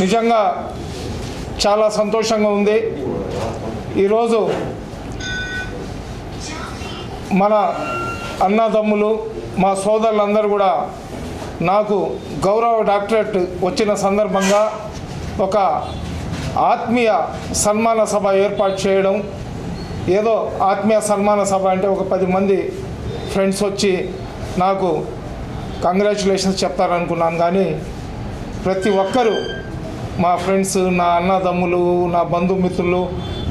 నిజంగా చాలా సంతోషంగా ఉంది. ఈరోజు మన అన్నదమ్ములు మా సోదరులందరూ కూడా నాకు గౌరవ డాక్టరేట్ వచ్చిన సందర్భంగా ఒక ఆత్మీయ సన్మాన సభ ఏర్పాటు చేయడం. ఏదో ఆత్మీయ సన్మాన సభ అంటే ఒక పది మంది ఫ్రెండ్స్ వచ్చి నాకు కంగ్రాచులేషన్స్ చెప్తారనుకున్నాను. కానీ ప్రతి ఒక్కరూ మా ఫ్రెండ్స్ నా అన్నదమ్ములు నా బంధుమిత్రులు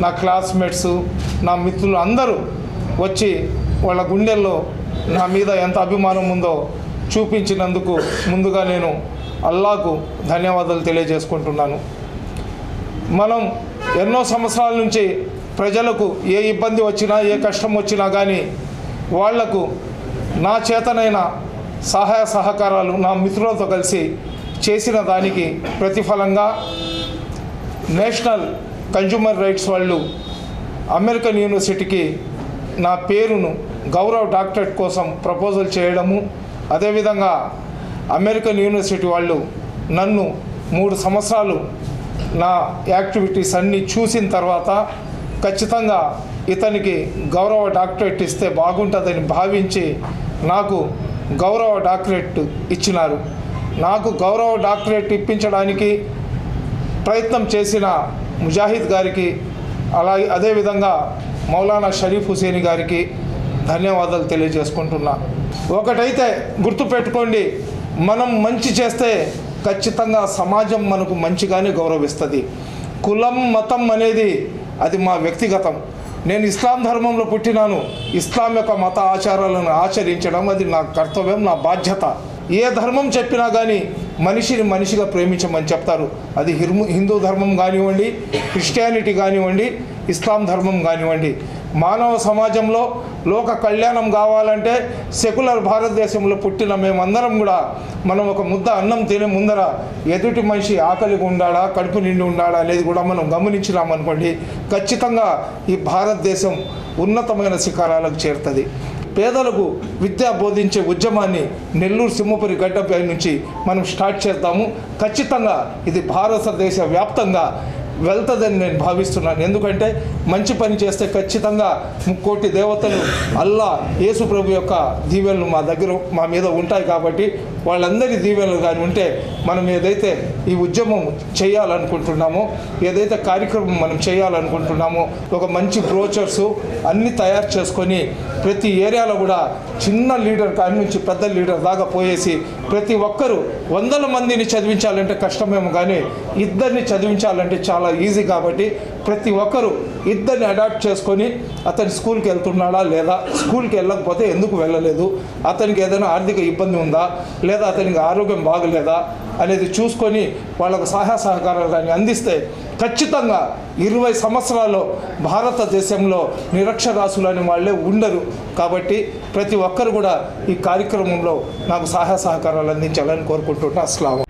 నా క్లాస్మేట్స్ నా మిత్రులు అందరూ వచ్చి వాళ్ళ గుండెల్లో నా మీద ఎంత అభిమానం ఉందో చూపించినందుకు ముందుగా నేను అల్లాకు ధన్యవాదాలు తెలియజేసుకుంటున్నాను. మనం ఎన్నో సంవత్సరాల నుంచి ప్రజలకు ఏ ఇబ్బంది వచ్చినా ఏ కష్టం వచ్చినా కానీ వాళ్ళకు నా చేతనైన సహాయ సహకారాలు నా మిత్రులతో కలిసి చేసిన దానికి ప్రతిఫలంగా నేషనల్ కన్జ్యూమర్ రైట్స్ వాళ్ళు అమెరికన్ యూనివర్సిటీకి నా పేరును గౌరవ డాక్టరేట్ కోసం ప్రపోజల్ చేయడము అదేవిధంగా అమెరికన్ యూనివర్సిటీ వాళ్ళు నన్ను మూడు సంవత్సరాలు నా యాక్టివిటీస్ అన్నీ చూసిన తర్వాత ఖచ్చితంగా ఇతనికి గౌరవ డాక్టరేట్ ఇస్తే బాగుంటుందని భావించి నాకు గౌరవ డాక్టరేట్ ఇచ్చినారు. నాకు గౌరవ డాక్టరేట్ ఇప్పించడానికి ప్రయత్నం చేసిన ముజాహిద్ గారికి అలాగే అదేవిధంగా మౌలానా షరీఫ్ హుసేని గారికి ధన్యవాదాలు తెలియజేసుకుంటున్నా. ఒకటైతే గుర్తుపెట్టుకోండి మనం మంచి చేస్తే ఖచ్చితంగా సమాజం మనకు మంచిగానే గౌరవిస్తుంది. కులం మతం అనేది అది మా వ్యక్తిగతం. నేను ఇస్లాం ధర్మంలో పుట్టినాను. ఇస్లాం యొక్క మత ఆచారాలను ఆచరించడం అది నా కర్తవ్యం నా బాధ్యత. ఏ ధర్మం చెప్పినా కానీ మనిషిని మనిషిగా ప్రేమించమని చెప్తారు. అది హిర్ము హిందూ ధర్మం కానివ్వండి క్రిస్టియానిటీ కానివ్వండి ఇస్లాం ధర్మం కానివ్వండి. మానవ సమాజంలో లోక కళ్యాణం కావాలంటే సెక్యులర్ భారతదేశంలో పుట్టిన మేమందరం కూడా మనం ఒక ముద్ద అన్నం తినే ముందర ఎదుటి మనిషి ఆకలిగా ఉండాలా కడుపు నిండి ఉండాలా అనేది కూడా మనం గమనించినామనుకోండి ఖచ్చితంగా ఈ భారతదేశం ఉన్నతమైన శిఖరాలకు చేరుతుంది. పేదలకు విద్య బోధించే ఉద్యమాన్ని నెల్లూరు సింహపురి గడ్డపై నుంచి మనం స్టార్ట్ చేద్దాము. ఖచ్చితంగా ఇది భారతదేశ వ్యాప్తంగా వెళ్తుందని నేను భావిస్తున్నాను. ఎందుకంటే మంచి పని చేస్తే ఖచ్చితంగా ముక్కోటి దేవతలు అల్లా యేసు ప్రభు యొక్క దీవెనలు మా దగ్గర మా మీద ఉంటాయి కాబట్టి వాళ్ళందరి దీవెనలు కానీ ఉంటే మనం ఏదైతే ఈ ఉద్యమం చేయాలనుకుంటున్నామో ఏదైతే కార్యక్రమం మనం చేయాలనుకుంటున్నామో ఒక మంచి బ్రోచర్స్ అన్నీ తయారు చేసుకొని ప్రతి ఏరియాలో కూడా చిన్న లీడర్ కాడి నుంచి పెద్ద లీడర్ దాకా పోయేసి ప్రతి ఒక్కరూ వందల మందిని చదివించాలంటే కష్టమేమో కానీ ఇద్దరిని చదివించాలంటే చాలా ఈజీ కాబట్టి ప్రతి ఒక్కరూ ఇద్దరిని అడాప్ట్ చేసుకొని అతని స్కూల్కి వెళ్తున్నాడా లేదా స్కూల్కి వెళ్ళకపోతే ఎందుకు వెళ్ళలేదు? అతనికి ఏదైనా ఆర్థిక ఇబ్బంది ఉందా? లేదా అతనికి ఆరోగ్యం బాగలేదా? అనేది చూసుకొని వాళ్ళకు సహాయ సహకారాలు కానీ అందిస్తే ఖచ్చితంగా ఇరవై సంవత్సరాల్లో భారతదేశంలో నిరక్షరాస్యులని వాళ్ళే ఉండరు. కాబట్టి ప్రతి ఒక్కరు కూడా ఈ కార్యక్రమంలో నాకు సహాయ సహకారాలు అందించాలని కోరుకుంటున్నా. అస్లాం